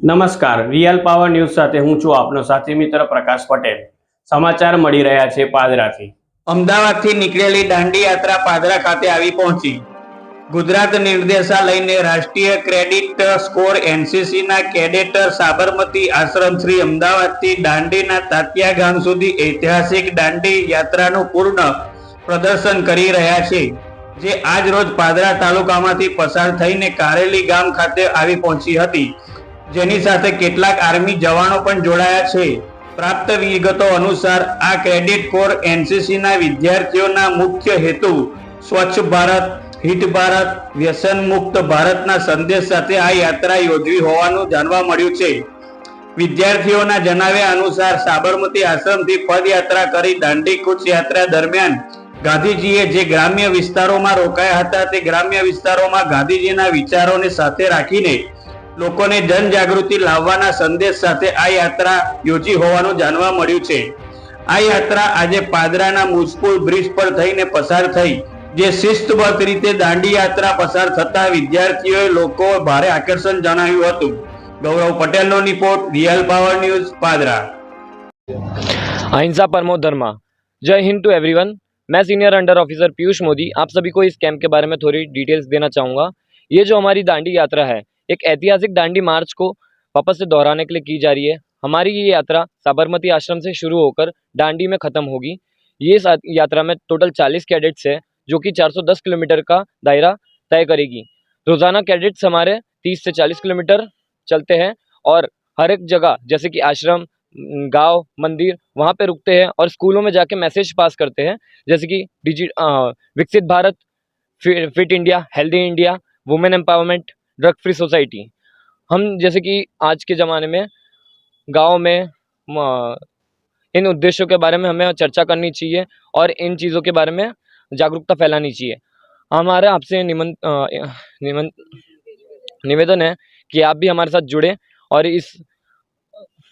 નમસ્કાર. Real power news સાથે હું છું આપનો સાથી મિત્ર પ્રકાશ પટેલ. સમાચાર મળી રહ્યા છે પાદરાથી. અમદાવાદથી નીકળેલી દાંડી યાત્રા પાદરા ખાતે આવી પહોંચી. ગુજરાત નિર્દેશાલયને રાષ્ટ્રીય ક્રેડિટ સ્કોર એનસીસીના કેડેટર સાબરમતી આશ્રમ શ્રી અમદાવાદથી દાંડીના તાત્યા ગામ સુધી ઐતિહાસિક દાંડી યાત્રાનું પૂર્ણ પ્રદર્શન કરી રહ્યા છે, જે આજ રોજ પાદરા તાલુકામાંથી પસાર થઈને કારેલી ગામ ખાતે આવી પહોંચી હતી. જેની સાથે કેટલાક આર્મી જવાનો પણ જોડાયા છે. પ્રાપ્ત વિગતો અનુસાર આ ક્રેડિટ કોર એનસીસીના વિદ્યાર્થીઓના મુખ્ય હેતુ સ્વચ્છ ભારત, હિત ભારત વ્યસન મુક્ત ભારતના સંદેશ સાથે આ યાત્રા યોજવી હોવાનું જાણવા મળ્યું છે. વિદ્યાર્થીઓના જણાવ્યા અનુસાર સાબરમતી આશ્રમથી પદયાત્રા કરી દાંડી કૂચ યાત્રા દરમિયાન ગાંધીજીએ જે ગ્રામ્ય વિસ્તારોમાં રોકાયા હતા તે ગ્રામ્ય વિસ્તારોમાં ગાંધીજીના વિચારોને સાથે રાખીને લોકોને જનજાગૃતિ લાવવાના સંદેશ સાથે આ યાત્રા યોજી હોવાનું જાણવા મળ્યું છે આ યાત્રા આજે પાદરાના મુજપુર બ્રિજ પર થઈને પસાર થઈ જે શિસ્તબદ્ધ રીતે દાંડી યાત્રા પસાર થતા વિદ્યાર્થીઓએ લોકો ભારે આકર્ષણ જણાવ્યું હતું ગૌરવ પટેલનો report real power news Padra अहिंसा परमो धर्मा जय हिंद टू एवरीवन मैं senior under officer Piyush Modi आप सभी को इस कैंप के बारे में थोड़ी डिटेल्स देना चाहूँगा ये जो हमारी दांडी यात्रा है एक ऐतिहासिक दांडी मार्च को वापस से दोहराने के लिए की जा रही है। हमारी ये यात्रा साबरमती आश्रम से शुरू होकर दांडी में ख़त्म होगी। ये यात्रा में टोटल 40 कैडेट्स है, जो कि 410 किलोमीटर का दायरा तय करेगी। रोज़ाना कैडेट्स हमारे 30 से 40 किलोमीटर चलते हैं और हर एक जगह, जैसे कि आश्रम गाँव, मंदिर, वहाँ पे रुकते हैं और स्कूलों में जाके मैसेज पास करते हैं। जैसे कि डिजिट विकसित Bharat fit India, healthy India, women empowerment drug free society हम जैसे कि आज के ज़माने में गांव में म, इन उद्देश्यों के बारे में हमें चर्चा करनी चाहिए और इन चीज़ों के बारे में जागरूकता फैलानी चाहिए हमारे आपसे निमन अ, निमन निवेदन है कि आप भी हमारे साथ जुड़े और इस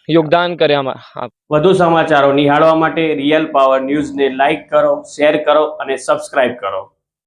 યોગદાન કરે આમાં વધુ સમાચારો નિહાળવા માટે રિયલ પાવર ન્યૂઝને લાઈક કરો શેર કરો અને સબસ્ક્રાઇબ કરો